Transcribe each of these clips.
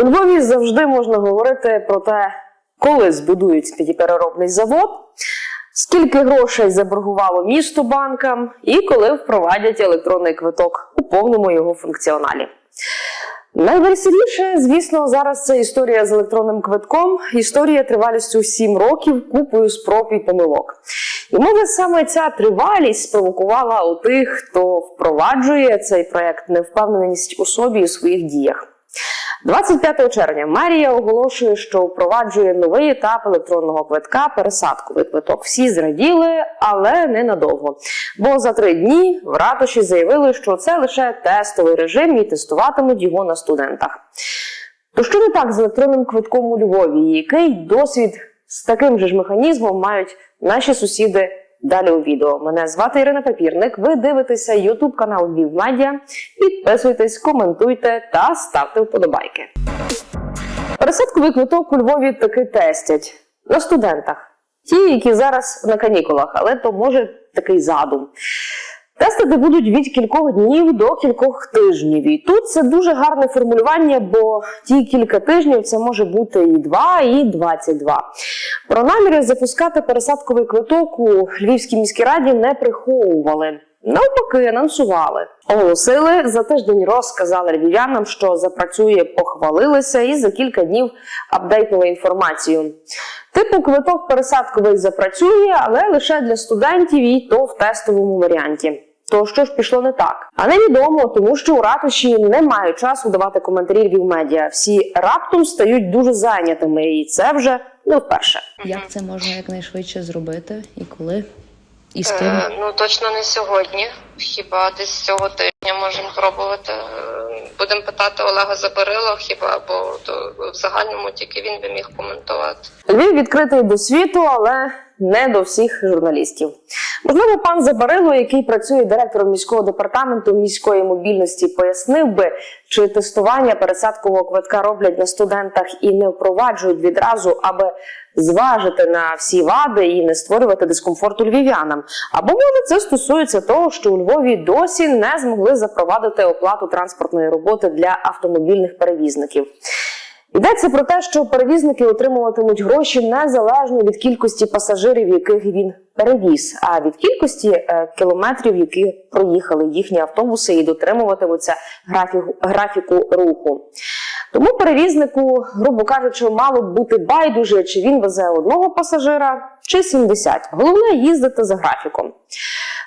У Львові завжди можна говорити про те, коли збудують сміттєпереробний завод, скільки грошей заборгувало місто банкам, і коли впровадять електронний квиток у повному його функціоналі. Найвеселіше, звісно, зараз це історія з електронним квитком. Історія тривалістю 7 років, купою спроб і помилок. І може саме ця тривалість спровокувала у тих, хто впроваджує цей проект невпевненість у собі і у своїх діях. 25 червня Марія оголошує, що впроваджує новий етап електронного квитка пересадковий квиток. Всі зраділи, але ненадовго. Бо за три дні в ратуші заявили, що це лише тестовий режим і тестуватимуть його на студентах. То що не так з електронним квитком у Львові? Який досвід з таким же ж механізмом мають наші сусіди? Далі у відео. Мене звати Ірина Папірник. Ви дивитеся YouTube канал Львів Медіа. Підписуйтесь, коментуйте та ставте вподобайки. Пересадковий квиток у Львові таки тестять на студентах. Ті, які зараз на канікулах, але то може такий задум. Тестити будуть від кількох днів до кількох тижнів. І тут це дуже гарне формулювання, бо ті кілька тижнів це може бути і 2, і 22. Про наміри запускати пересадковий квиток у Львівській міській раді не приховували. Навпаки, анонсували. Оголосили за тиждень розказали львів'янам, що запрацює, похвалилися, і за кілька днів апдейтнули інформацію. Типу, квиток пересадковий запрацює, але лише для студентів і то в тестовому варіанті. То що ж пішло не так? А невідомо, тому що у ратуші немає часу давати коментарі Львів медіа. Всі раптом стають дуже зайнятими, і це вже не вперше. Як це можна якнайшвидше зробити і коли? І з ким? Е, ну точно не сьогодні. Хіба десь цього тижня можемо пробувати. Е, Будемо питати Олега Забарило, хіба бо то в загальному тільки він би міг коментувати. Львів відкритий до світу, але не до всіх журналістів. Можливо, пан Забарило, який працює директором міського департаменту міської мобільності, пояснив би, чи тестування пересадкового квитка роблять на студентах і не впроваджують відразу, аби зважити на всі вади і не створювати дискомфорту львів'янам. Або може це стосується того, що у Львові досі не змогли запровадити оплату транспортної роботи для автомобільних перевізників. Йдеться про те, що перевізники отримуватимуть гроші незалежно від кількості пасажирів, яких він перевіз, а від кількості е, кілометрів, які проїхали їхні автобуси і дотримуватимуться графіку, графіку руху. Тому перевізнику, грубо кажучи, мало б бути байдуже, чи він везе одного пасажира, чи 70. Головне їздити за графіком.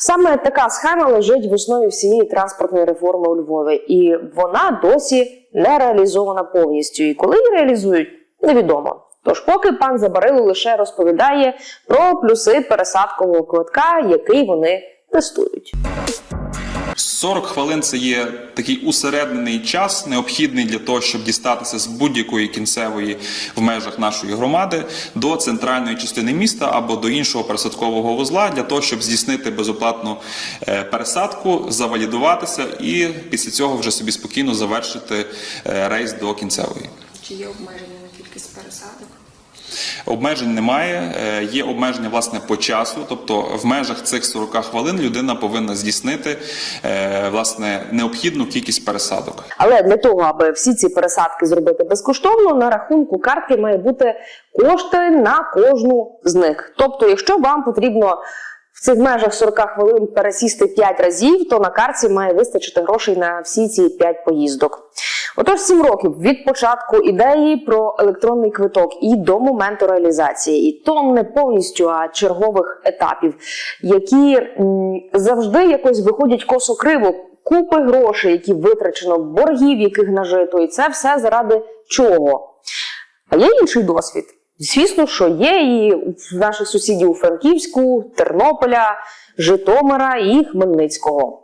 Саме така схема лежить в основі всієї транспортної реформи у Львові, і вона досі не реалізована повністю. І коли її реалізують, невідомо. Тож, поки пан Забарило лише розповідає про плюси пересадкового квитка, який вони тестують. 40 хвилин це є такий усереднений час, необхідний для того, щоб дістатися з будь-якої кінцевої в межах нашої громади до центральної частини міста або до іншого пересадкового вузла, для того, щоб здійснити безоплатну е, пересадку, завалідуватися і після цього вже собі спокійно завершити е, рейс до кінцевої. Чи є обмеження на кількість пересадок? Обмежень немає, е, є обмеження власне по часу, тобто в межах цих 40 хвилин людина повинна здійснити е, власне необхідну кількість пересадок. Але для того, аби всі ці пересадки зробити безкоштовно, на рахунку картки має бути кошти на кожну з них. Тобто, якщо вам потрібно в цих межах 40 хвилин пересісти 5 разів, то на картці має вистачити грошей на всі ці 5 поїздок. Отож, 7 років від початку ідеї про електронний квиток і до моменту реалізації, і то не повністю, а чергових етапів, які завжди якось виходять косо криво. Купи грошей, які витрачено, боргів, яких нажито, і це все заради чого? А є інший досвід. Звісно, що є і в наших сусідів у Франківську, Тернополя, Житомира і Хмельницького.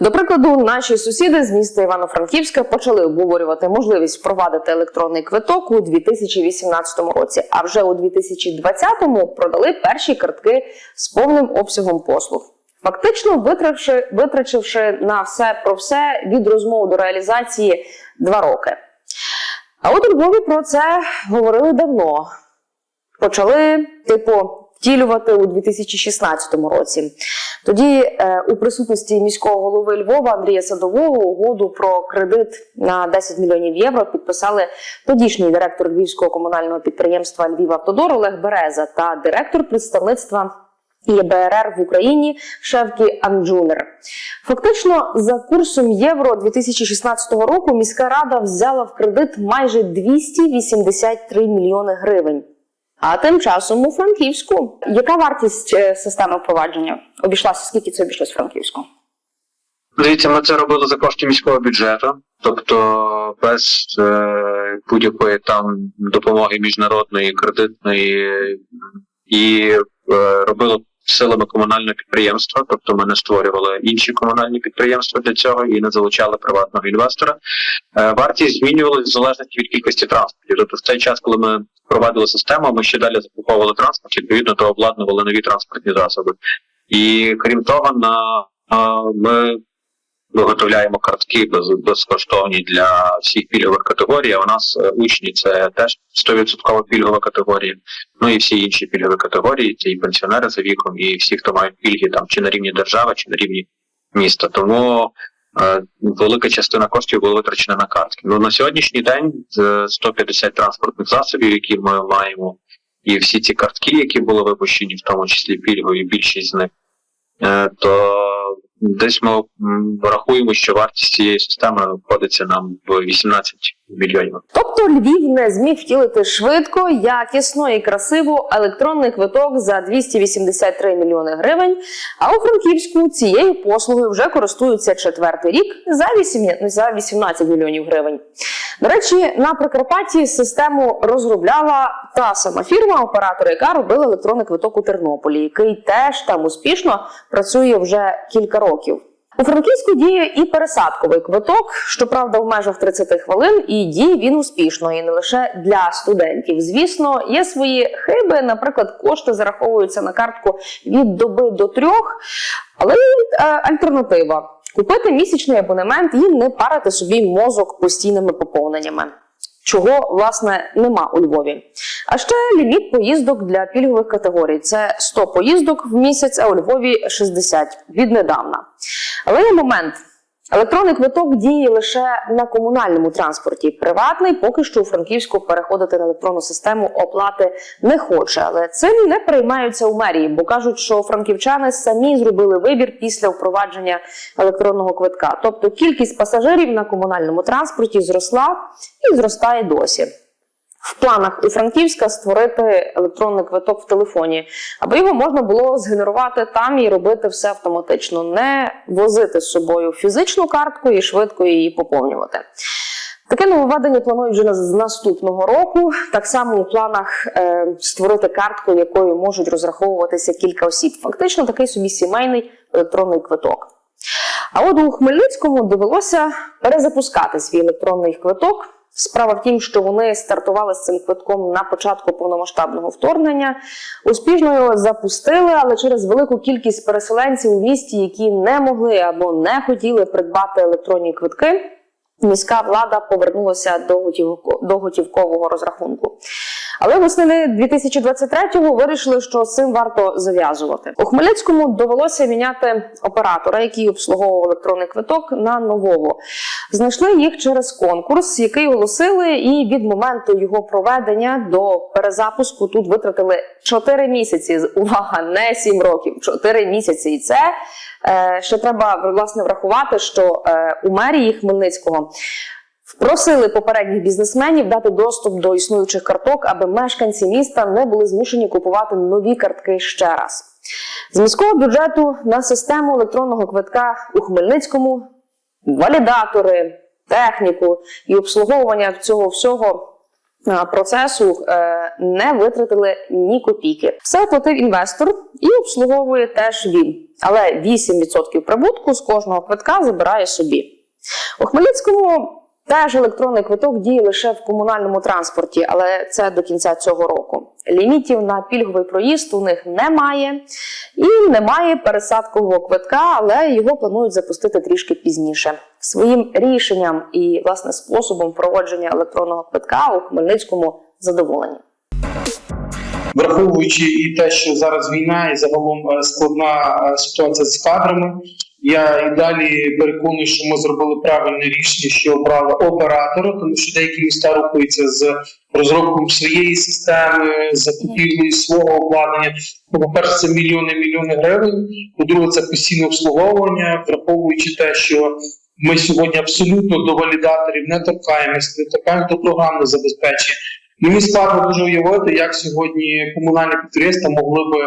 До прикладу, наші сусіди з міста Івано-Франківська почали обговорювати можливість впровадити електронний квиток у 2018 році. А вже у 2020-му продали перші картки з повним обсягом послуг. Фактично, витративши, витрачивши на все про все від розмов до реалізації два роки. А от у Львові про це говорили давно. Почали, типу, втілювати у 2016 році. Тоді е, у присутності міського голови Львова Андрія Садового угоду про кредит на 10 мільйонів євро підписали тодішній директор львівського комунального підприємства Львівавтодор Олег Береза та директор представництва ЄБРР в Україні Шевкі Анджунер. Фактично, за курсом євро 2016 року міська рада взяла в кредит майже 283 мільйони гривень. А тим часом у Франківську яка вартість е, системи впровадження обійшлася? Скільки це обійшлось Франківську? Дивіться, ми це робили за кошти міського бюджету, тобто без е, будь-якої там допомоги міжнародної, кредитної, і е, робили силами комунального підприємства, тобто ми не створювали інші комунальні підприємства для цього і не залучали приватного інвестора. Е, вартість змінювалася в залежності від кількості транспортів. Тобто в цей час, коли ми проводили систему, ми ще далі закуповували транспорт, відповідно, то обладнували нові транспортні засоби. І крім того, на ми виготовляємо картки без, безкоштовні для всіх пільгових категорій. А у нас е, учні це теж 100% пільгова категорія. Ну і всі інші пільгові категорії, це і пенсіонери за віком, і всі, хто мають пільги там чи на рівні держави, чи на рівні міста. Тому е, велика частина коштів була витрачена на картки. Ну на сьогоднішній день е, 150 транспортних засобів, які ми маємо, і всі ці картки, які були випущені, в тому числі пільгові, більшість з них. Е, то десь ми рахуємо, що вартість цієї системи обходиться нам в 18 мільйонів. Тобто Львів не зміг втілити швидко, якісно і красиво електронний квиток за 283 мільйони гривень. А у Франківську цією послугою вже користуються четвертий рік за 8 за 18 мільйонів гривень. До речі, на Прикарпатті систему розробляла та сама фірма, оператор, яка робила електронний квиток у Тернополі, який теж там успішно працює вже кілька років. У Франківську діє і пересадковий квиток, щоправда, в межах 30 хвилин, і діє він успішно, і не лише для студентів. Звісно, є свої хиби. Наприклад, кошти зараховуються на картку від доби до трьох, але є е, альтернатива. Купити місячний абонемент і не парити собі мозок постійними поповненнями. Чого власне нема у Львові. А ще ліміт поїздок для пільгових категорій. Це 100 поїздок в місяць, а у Львові 60 віднедавна. Але є момент. Електронний квиток діє лише на комунальному транспорті. Приватний поки що у Франківську переходити на електронну систему оплати не хоче. Але цим не приймаються у мерії, бо кажуть, що франківчани самі зробили вибір після впровадження електронного квитка. Тобто кількість пасажирів на комунальному транспорті зросла і зростає досі. В планах у Франківська створити електронний квиток в телефоні, аби його можна було згенерувати там і робити все автоматично, не возити з собою фізичну картку і швидко її поповнювати. Таке нововведення планують вже з наступного року. Так само у планах е, створити картку, якою можуть розраховуватися кілька осіб. Фактично такий собі сімейний електронний квиток. А от у Хмельницькому довелося перезапускати свій електронний квиток. Справа в тім, що вони стартували з цим квитком на початку повномасштабного вторгнення. Успішно його запустили, але через велику кількість переселенців у місті, які не могли або не хотіли придбати електронні квитки, міська влада повернулася до, готівкового розрахунку. Але восени 2023-го вирішили, що цим варто зав'язувати. У Хмельницькому довелося міняти оператора, який обслуговував електронний квиток, на нового. Знайшли їх через конкурс, який оголосили, і від моменту його проведення до перезапуску тут витратили 4 місяці. Увага, не 7 років, 4 місяці. І це е, ще треба власне врахувати, що е, у мерії Хмельницького. Просили попередніх бізнесменів дати доступ до існуючих карток, аби мешканці міста не були змушені купувати нові картки ще раз. З міського бюджету на систему електронного квитка у Хмельницькому валідатори, техніку і обслуговування цього всього. Процесу е, не витратили ні копійки. Все оплатив інвестор і обслуговує теж він. Але 8% прибутку з кожного квитка забирає собі. У Хмельницькому Теж електронний квиток діє лише в комунальному транспорті, але це до кінця цього року. Лімітів на пільговий проїзд у них немає, і немає пересадкового квитка, але його планують запустити трішки пізніше. Своїм рішенням і власне способом проводження електронного квитка у Хмельницькому задоволені. враховуючи і те, що зараз війна і загалом е, складна е, ситуація з кадрами. Я і далі переконаний, що ми зробили правильне рішення, що обрали оператора, тому що деякі міста рухаються з розробкою своєї системи, закупівлею свого обладнання. Ну, по-перше, це мільйони мільйони гривень. По-друге, це постійне обслуговування, враховуючи те, що ми сьогодні абсолютно до валідаторів не торкаємось, не торкаємось до програмного забезпечення. Мені складно дуже уявити, як сьогодні комунальні підприємства могли би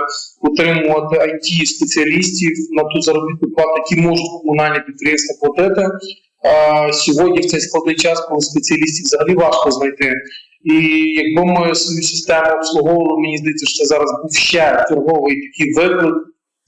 утримувати it спеціалістів на ту заробітну плату, які можуть комунальні підприємства платити. Сьогодні в цей складний час, коли спеціалістів взагалі важко знайти. І якби ми свою систему обслуговували, мені здається, що зараз був ще черговий такий виклик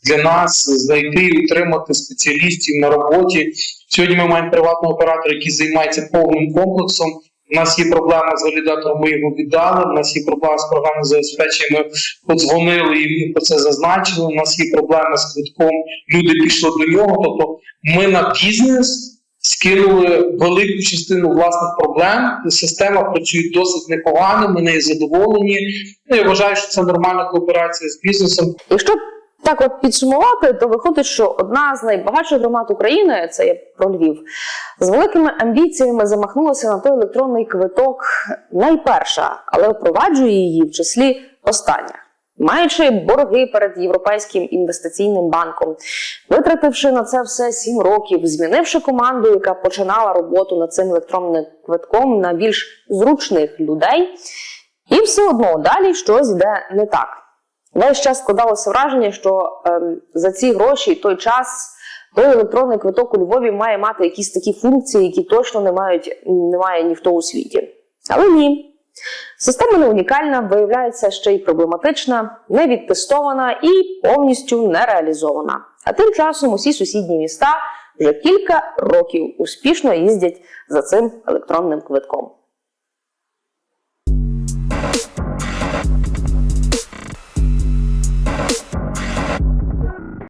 для нас знайти і утримати спеціалістів на роботі. Сьогодні ми маємо приватного оператора, який займається повним комплексом. У нас є проблема з валідатором, ми його віддали. У нас є проблема з програмним забезпеченням. Ми подзвонили і про це зазначили. У нас є проблема з квитком. Люди пішли до нього. Тобто, ми на бізнес скинули велику частину власних проблем. Система працює досить непогано. Ми нею задоволені. Ну, я вважаю, що це нормальна кооперація з бізнесом. Якщо так от підсумувати, то виходить, що одна з найбагатших громад України, це є про Львів, з великими амбіціями замахнулася на той електронний квиток найперша, але впроваджує її в числі остання. Маючи борги перед Європейським інвестиційним банком, витративши на це все сім років, змінивши команду, яка починала роботу над цим електронним квитком на більш зручних людей, і все одно далі щось йде не так. Весь час складалося враження, що ем, за ці гроші той час той електронний квиток у Львові має мати якісь такі функції, які точно не мають не має ніхто у світі. Але ні. Система не унікальна, виявляється ще й проблематична, не відтестована і повністю не реалізована. А тим часом усі сусідні міста вже кілька років успішно їздять за цим електронним квитком.